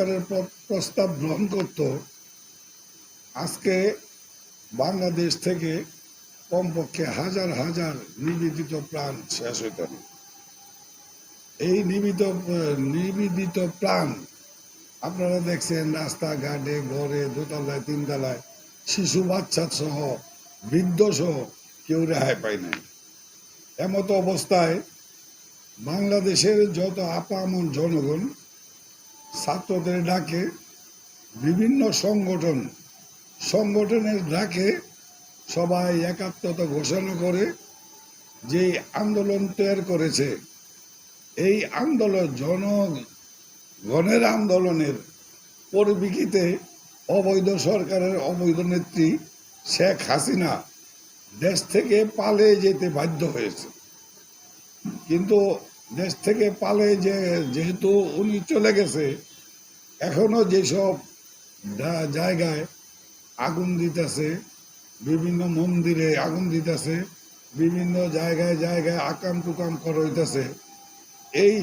সরকারের প্র- প্রস্তাব গ্রহণ করত, আজকে বাংলাদেশ থেকে কমপক্ষে হাজার হাজার নিবেদিত প্রাণ শেষ হইত এই নিবিত নিবেদিত প্রাণ, আপনারা দেখছেন রাস্তাঘাটে, ঘরে, দোতলায়, তিনতলায়, শিশু, বাচ্চা সহ, বৃদ্ধ সহ কেউ রেহাই পায় নাই। এমত অবস্থায় বাংলাদেশের যত আপামন জনগণ ছাত্রদের ডাকে বিভিন্ন সংগঠন। সংগঠনের ডাকে সবাই একাত্মতা ঘোষণা করে যে আন্দোলন তৈরি করেছে। এই আন্দোলন জনগণের আন্দোলনের পরিপ্রেক্ষিতে অবৈধ সরকারের অবৈধ নেত্রী শেখ হাসিনা দেশ থেকে পালিয়ে যেতে বাধ্য হয়েছে। কিন্তু দেশ থেকে পালে যে যেহেতু উনি চলে গেছে, এখনও যেসব জায়গায় আগুন দিতেছে, বিভিন্ন মন্দিরে আগুন দিতেছে, বিভিন্ন জায়গায় জায়গায় আকাম টুকাম করইতেছে, এই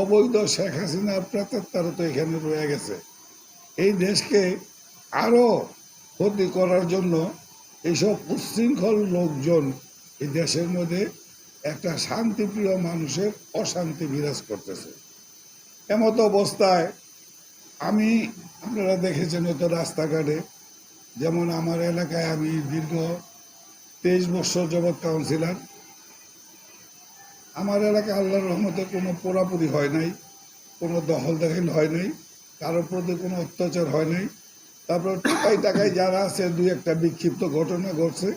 অবৈধ শেখ হাসিনার প্রেতাত্মারা তো এখানে রয়ে গেছে। এই দেশকে আরও ক্ষতি করার জন্য এইসব উচ্ছৃঙ্খল লোকজন এই দেশের মধ্যে একটা শান্তিপ্রিয় মানুষের অশান্তি বিরাজ করতেছে। এমত অবস্থায় আমি, আপনারা দেখেছেন হয়তো রাস্তাঘাটে, যেমন আমার এলাকায় আমি দীর্ঘ তেইশ বছর জগৎ কাউন্সিলর। আমার এলাকায় আল্লাহর রহমতে কোনো পোড়াপুরি হয় নাই, কোনো দখল দাখিল হয় নাই কারোর প্রতি কোনো অত্যাচার হয় নাই। তারপর টাকায় টাকায় যারা আছে, দুই একটা বিক্ষিপ্ত ঘটনা ঘটছে।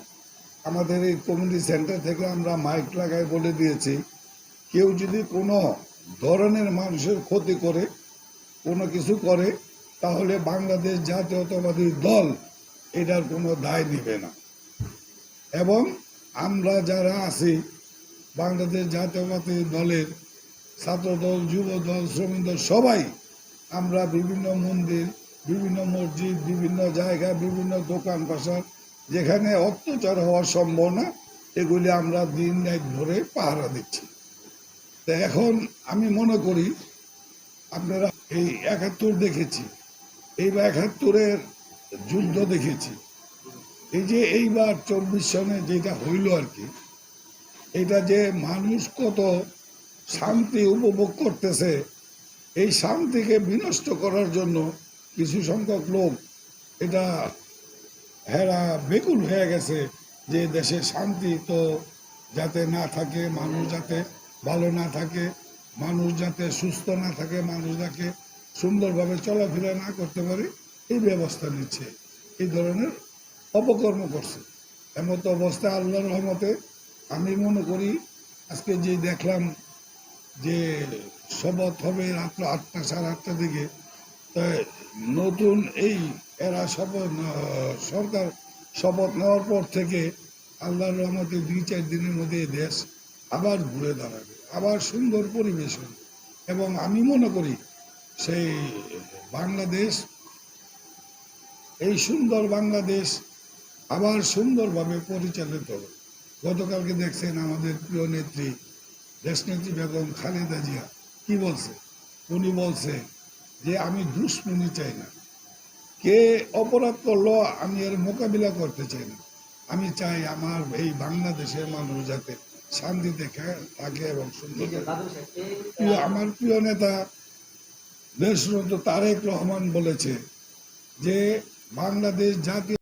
আমাদের এই কমিউনিটি সেন্টার থেকে আমরা মাইক লাগাই বলে দিয়েছি। কেউ যদি কোনো ধরনের মানুষের ক্ষতি করে, কোনো কিছু করে, তাহলে বাংলাদেশ জাতীয়তাবাদী দল এটার কোনো দায় নেবে না। এবং আমরা যারা আছি, বাংলাদেশ জাতীয়তাবাদী দলের ছাত্রদল যুব দল শ্রমিক দল সবাই আমরা বিভিন্ন মন্দির, বিভিন্ন মসজিদ, বিভিন্ন জায়গা, বিভিন্ন দোকান পাশার যেখানে অত্যাচার হওয়ার সম্ভাবনা, এগুলি আমরা দিন এক ধরে পাহারা দিচ্ছি। তো এখন আমি মনে করি, আপনারা এই একাত্তর দেখেছি, এই একাত্তরের যুদ্ধ দেখেছি। এই যে এইবার চব্বিশ সনে যেটা হইল আর কি, এটা যে মানুষ কত শান্তি উপভোগ করতেছে, এই শান্তিকে বিনষ্ট করার জন্য কিছু সংখ্যক লোক এটা হেরা বেকুল হয়ে গেছে যে দেশে শান্তি তো যাতে না থাকে, মানুষ যাতে ভালো না থাকে, মানুষ যাতে সুস্থ না থাকে, মানুষ যাতে সুন্দরভাবে চলাফেরা না করতে পারে, এই ব্যবস্থা নিচ্ছে, এই ধরনের অপকর্ম করছে। এমত অবস্থা আল্লাহর রহমতে আমি মনে করি, আজকে যে দেখলাম যে শপথ হবে রাত্র আটটা, সাড়ে আটটার দিকে নতুন এই এরা শপথ সরকার শপথ নেওয়ার পর থেকে আল্লাহর রহমতে দুই, চার দিনের মধ্যে দেশ আবার ঘুরে দাঁড়াবে, আবার সুন্দর পরিবেশ এবং আমি মনে করি সেই বাংলাদেশ, এই সুন্দর বাংলাদেশ আবার সুন্দরভাবে পরিচালিত হবে। গতকালকে দেখছেন আমাদের প্রিয় নেত্রী দেশনেত্রী বেগম খালেদা জিয়া, কি বলছে? উনি বলছে যে আমি দুশ্মনী চাই না। কে অপরাধ করল আমি এর মোকাবিলা করতে চাই না। আমি চাই আমার এই বাংলাদেশের মানুষ যাতে শান্তিতে থাকে এবং সুন্দর প্রিয় আমার প্রিয় নেতা দেশরত তারেক রহমান বলেছে যে বাংলাদেশ জাতীয়